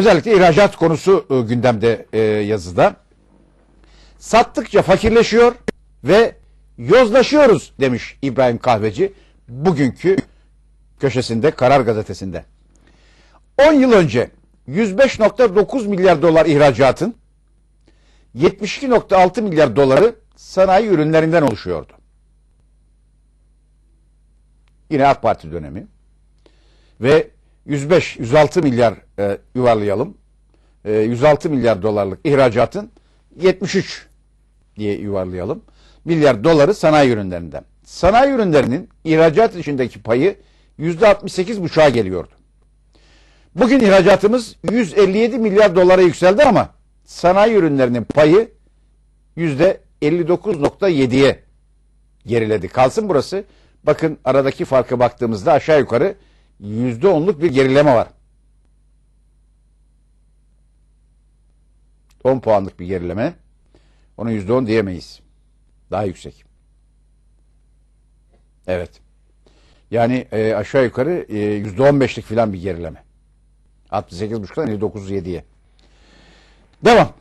Özellikle ihracat konusu e, gündemde e, yazıda. Sattıkça fakirleşiyor ve yozlaşıyoruz demiş İbrahim Kahveci bugünkü köşesinde Karar Gazetesi'nde. 10 yıl önce 105.9 milyar dolar ihracatın 72.6 milyar doları sanayi ürünlerinden oluşuyordu. Yine AK Parti dönemi. Ve 105, 106 milyar e, yuvarlayalım. E, 106 milyar dolarlık ihracatın 73 diye yuvarlayalım. Milyar doları sanayi ürünlerinden. Sanayi ürünlerinin ihracat içindeki payı %68,5'a geliyordu. Bugün ihracatımız 157 milyar dolara yükseldi ama sanayi ürünlerinin payı %59.7'ye geriledi. Kalsın burası. Bakın aradaki farka baktığımızda aşağı yukarı %10'luk bir gerileme var. 10 puanlık bir gerileme. Ona %10 diyemeyiz. Daha yüksek. Evet. Yani e, aşağı yukarı e, %15'lik filan bir gerileme. 68.5'dan 59.7'ye. Devam.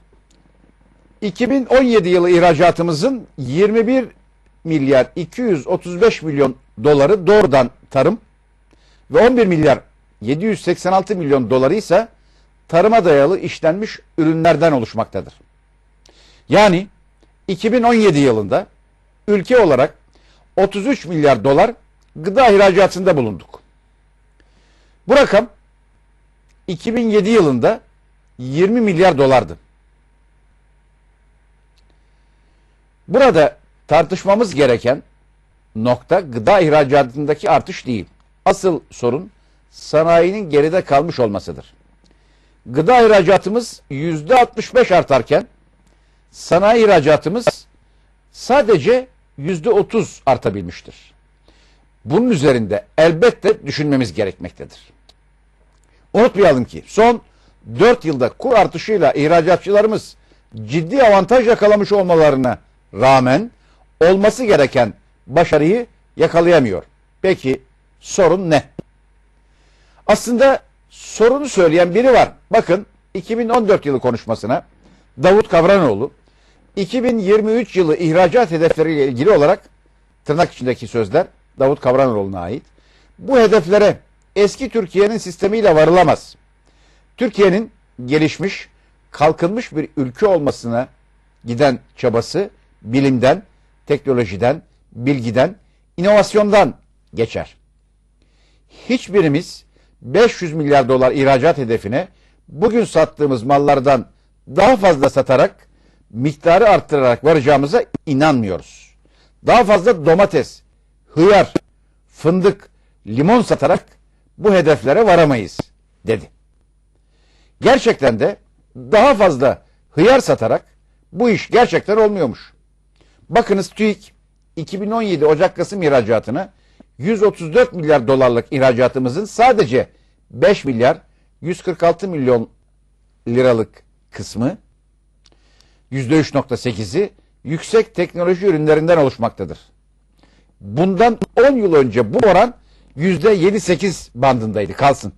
2017 yılı ihracatımızın 21 milyar 235 milyon doları doğrudan tarım ve 11 milyar 786 milyon doları ise tarıma dayalı işlenmiş ürünlerden oluşmaktadır. Yani 2017 yılında ülke olarak 33 milyar dolar gıda ihracatında bulunduk. Bu rakam 2007 yılında 20 milyar dolardı. Burada tartışmamız gereken nokta gıda ihracatındaki artış değil. Asıl sorun sanayinin geride kalmış olmasıdır. Gıda ihracatımız %65 artarken sanayi ihracatımız sadece %30 artabilmiştir. Bunun üzerinde elbette düşünmemiz gerekmektedir. Unutmayalım ki son 4 yılda kur artışıyla ihracatçılarımız ciddi avantaj yakalamış olmalarına rağmen olması gereken başarıyı yakalayamıyor. Peki sorun ne? Aslında sorunu söyleyen biri var. Bakın 2014 yılı konuşmasına Davut Kavranoğlu 2023 yılı ihracat hedefleriyle ilgili olarak tırnak içindeki sözler Davut Kavranoğlu'na ait. Bu hedeflere eski Türkiye'nin sistemiyle varılamaz. Türkiye'nin gelişmiş, kalkınmış bir ülke olmasına giden çabası bilimden, teknolojiden, bilgiden, inovasyondan geçer. Hiçbirimiz 500 milyar dolar ihracat hedefine bugün sattığımız mallardan daha fazla satarak miktarı arttırarak varacağımıza inanmıyoruz. Daha fazla domates, hıyar, fındık, limon satarak bu hedeflere varamayız dedi. Gerçekten de daha fazla hıyar satarak bu iş gerçekten olmuyormuş. Bakınız TÜİK 2017 Ocak-Kasım ihracatını 134 milyar dolarlık ihracatımızın sadece 5 milyar 146 milyon liralık kısmı %3.8'i yüksek teknoloji ürünlerinden oluşmaktadır. Bundan 10 yıl önce bu oran %7-8 bandındaydı. Kalsın.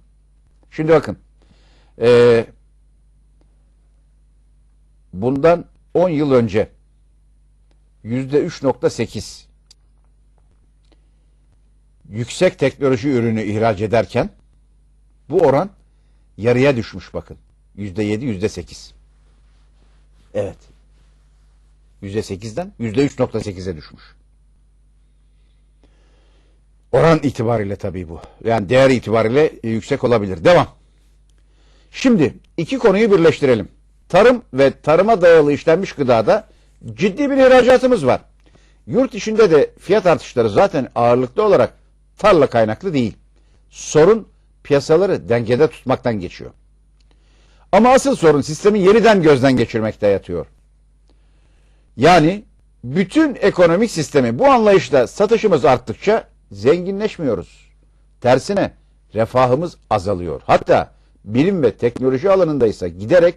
Şimdi bakın. Ee, bundan 10 yıl önce %3.8 yüksek teknoloji ürünü ihraç ederken bu oran yarıya düşmüş bakın. %7, %8. Evet. %8'den %3.8'e düşmüş. Oran itibariyle tabii bu. Yani değer itibariyle yüksek olabilir. Devam. Şimdi iki konuyu birleştirelim. Tarım ve tarıma dayalı işlenmiş gıdada ciddi bir ihracatımız var. Yurt içinde de fiyat artışları zaten ağırlıklı olarak tarla kaynaklı değil. Sorun piyasaları dengede tutmaktan geçiyor. Ama asıl sorun sistemi yeniden gözden geçirmekte yatıyor. Yani bütün ekonomik sistemi bu anlayışla satışımız arttıkça zenginleşmiyoruz. Tersine refahımız azalıyor. Hatta bilim ve teknoloji alanında ise giderek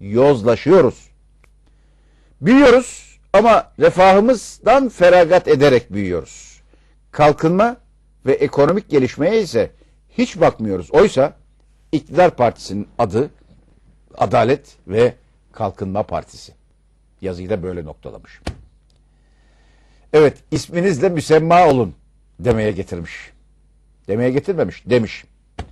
yozlaşıyoruz. Büyüyoruz ama refahımızdan feragat ederek büyüyoruz. Kalkınma ve ekonomik gelişmeye ise hiç bakmıyoruz. Oysa iktidar partisinin adı Adalet ve Kalkınma Partisi. Yazıyı da böyle noktalamış. Evet, isminizle müsemma olun demeye getirmiş. Demeye getirmemiş, demiş.